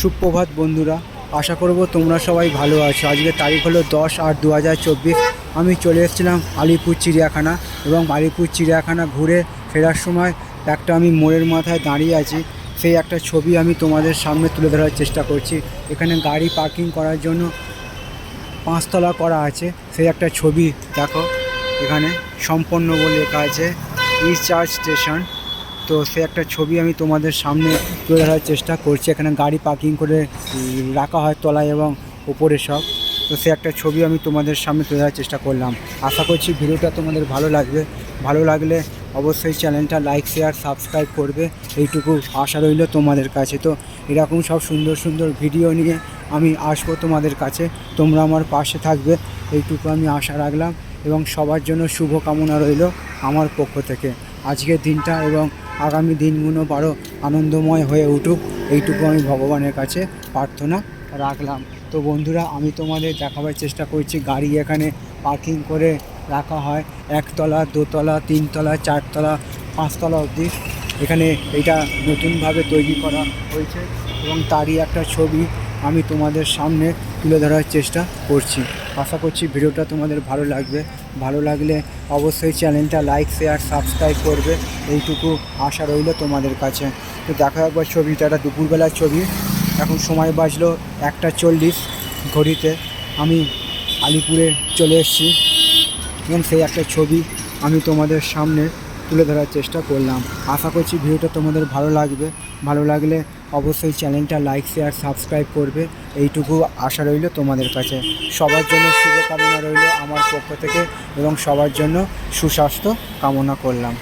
সুপ্রভাত বন্ধুরা, আশা করব তোমরা সবাই ভালো আছো। আজকে তারিখ হলো দশ আট দু আমি চলে এসেছিলাম আলিপুর চিড়িয়াখানা এবং আলিপুর চিড়িয়াখানা ঘুরে ফেরার সময় একটা আমি মোড়ের মাথায় দাঁড়িয়ে আছি। সেই একটা ছবি আমি তোমাদের সামনে তুলে ধরার চেষ্টা করছি। এখানে গাড়ি পার্কিং করার জন্য পাঁচতলা করা আছে। সেই একটা ছবি দেখো। এখানে সম্পন্ন বলে লেখা আছে রিচার্জ স্টেশন তো সে একটা ছবি আমি তোমাদের সামনে তুলে ধরার চেষ্টা করছি। এখানে গাড়ি পার্কিং করে রাখা হয় তলায় এবং উপরে সব। তো সে একটা ছবি আমি তোমাদের সামনে তুলে ধরার চেষ্টা করলাম। আশা করছি ভিডিওটা তোমাদের ভালো লাগবে। ভালো লাগলে অবশ্যই চ্যানেলটা লাইক শেয়ার সাবস্ক্রাইব করবে। এইটুকু আশা রইল তোমাদের কাছে। তো এরকম সব সুন্দর সুন্দর ভিডিও নিয়ে আমি আসব তোমাদের কাছে। তোমরা আমার পাশে থাকবে। এইটুকু আমি আশা রাখলাম এবং সবার জন্য শুভ কামনা রইল আমার পক্ষ থেকে। আজকের দিনটা এবং আগামী দিনগুলো আরও আনন্দময় হয়ে উঠুক। এইটুকু আমি ভগবানের কাছে প্রার্থনা রাখলাম। তো বন্ধুরা, আমি তোমাদের দেখাবার চেষ্টা করছি। গাড়ি এখানে পার্কিং করে রাখা হয়। একতলা, দোতলা, তিনতলা, চারতলা, পাঁচতলা অবধি। এখানে এটা নতুনভাবে তৈরি করা হয়েছে এবং তারই একটা ছবি আমি তোমাদের সামনে তুলে ধরার চেষ্টা করছি। আশা করছি ভিডিওটা তোমাদের ভালো লাগবে। ভালো লাগলে অবশ্যই চ্যানেলটা লাইক শেয়ার সাবস্ক্রাইব করবে। এইটুকু আশা রইল তোমাদের কাছে। তো দেখা একবার ছবিটা একটা দুপুরবেলার ছবি। এখন সময় বাজলো একটা চল্লিশ ঘড়িতে। আমি আলিপুরে চলে এসেছি। এবং সেই একটা ছবি আমি তোমাদের সামনে তুলে ধরার চেষ্টা করলাম। আশা করছি ভিডিওটা তোমাদের ভালো লাগবে। ভালো লাগলে অবশ্যই চ্যানেলটা লাইক, শেয়ার, সাবস্ক্রাইব করবে। এইটুকু আশা রইল তোমাদের কাছে। সবার জন্য শুভকামনা রইল আমার পক্ষ থেকে এবং সবার জন্য সুস্বাস্থ্য কামনা করলাম।